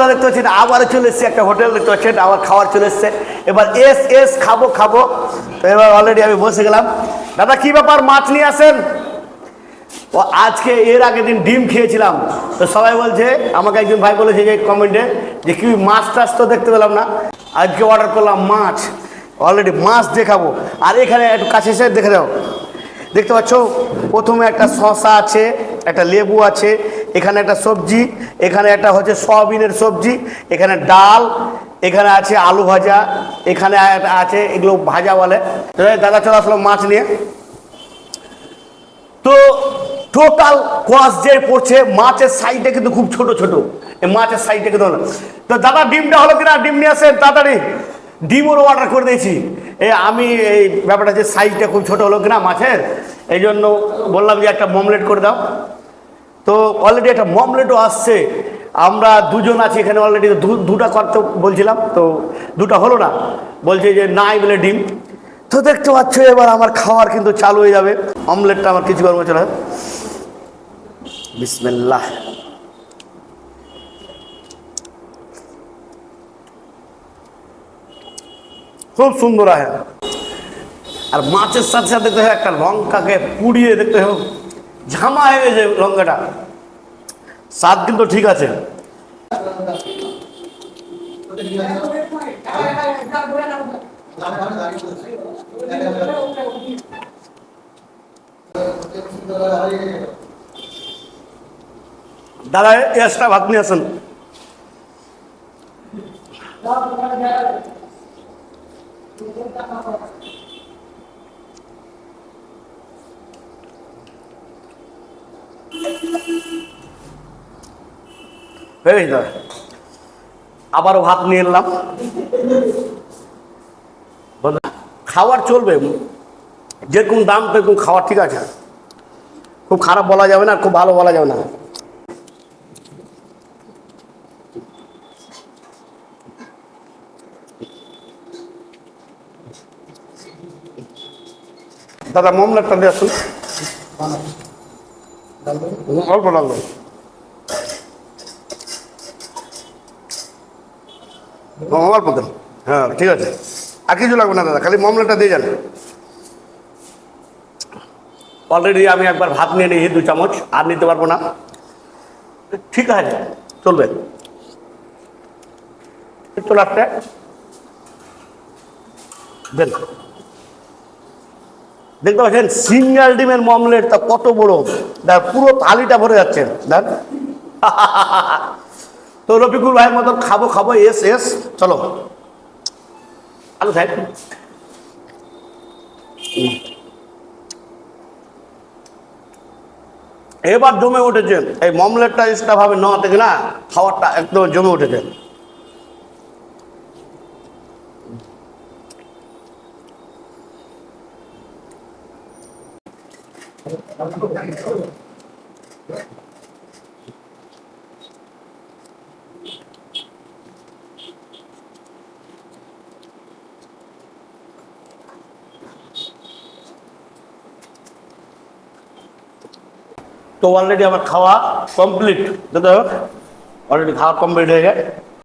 বন্ধুরা দেখতে পাচ্ছেন আবার চলে এসছে, একটা হোটেল দেখতে পাচ্ছেন আবার খাবার চলে এসছে। এবার এস এস খাব খাব। তো এবার অলরেডি আমি বসে গেলাম। দাদা, কি ব্যাপার? মাছ নিয়ে আসেন? ও, আজকে এর আগের দিন ডিম খেয়েছিলাম। তো সবাই বলছে, আমাকে একজন ভাই বলেছে যে কমেন্টে যে কি মাছ টাছ তো দেখতে পেলাম না। আজকে অর্ডার করলাম মাছ। অলরেডি মাছ দেখাবো। আর এখানে একটু কাছে এসে দেখে দাও। দেখতে পাচ্ছ, প্রথমে একটা শসা আছে, একটা লেবু আছে এখানে একটা সবজি, এখানে একটা হচ্ছে সয়াবিনের সবজি, এখানে ডাল, এখানে আছে আলু ভাজা, এখানে আছে এগুলো ভাজা বলে। দাদা, চলে আসলো মাছ নিয়ে। তো টোটাল কস যে পড়ছে, মাছের সাইডটা কিন্তু খুব ছোট ছোট। মাছের সাইডটা কিন্তু তো দাদা, ডিমটা হলো কিনা? ডিম নিয়ে আসেন, তাড়াতাড়ি। ডিমও অর্ডার করে দিয়েছি। এ আমি এই ব্যাপারটা যে সাইজটা খুব ছোট হলো কিনা মাছের এই জন্য বললাম যে একটা মমলেট করে দাও। তো অলরেডি একটা মমলেটও আসছে। আমরা দুজন আছি এখানে অলরেডি দুটা করতে বলছিলাম, তো দুটো হলো না। বলছে যে নাই বলে ডিম। তো দেখতে পাচ্ছ এবার আমার খাওয়ার কিন্তু চালু হয়ে যাবে। অমলেটটা আমার কিছু করব চলে বিসমিল্লাহ। খুব সুন্দর আর মাছের সাথে সাথে দেখতে হবে একটা লঙ্কাকে পুড়িয়ে দেখতে হবে। ঝামা হয়ে গেছে লঙ্কাটা। স্বাদ কিন্তু ঠিক আছে। দাদা এক্সট্রা ভাত নিয়ে আসেন। দাদা আবারও ভাত নিয়ে এলাম। খাবার চলবে। যেরকম দাম সেরকম খাবার ঠিক আছে। খুব খারাপ বলা যাবে না, খুব ভালো বলা যাবে না। দাদা, মমলাটটা দিয়ে আসুন। অল্প লাগল। অল্প দেন হ্যাঁ। ঠিক আছে। আর কিছু লাগবে না দাদা খালি মমলাটা দিয়ে যান। অলরেডি আমি একবার ভাত নিয়ে নিয়েছি দু চামচ আর নিতে পারব না। ঠিক আছে চলবে। একটু লাস্টে। দেন দেখতে পাচ্ছেন সিঙ্গেল ডিমের মমলেট তা কত বড়। দেখ পুরো থালিটা ভরে যাচ্ছে। দেখ। তো রফিকুল ভাইয়ের মতন খাব খাব এস এস চলো। আলু এবার জমে উঠেছে, এই মমলেটটা এক্সট্রা ভাবে নেওয়া থেকে না খাওয়ারটা একদম জমে উঠেছে। তো অলরেডি আমার খাওয়া কমপ্লিট দাদা অলরেডি খাওয়া কমপ্লিট হয়ে গেছে।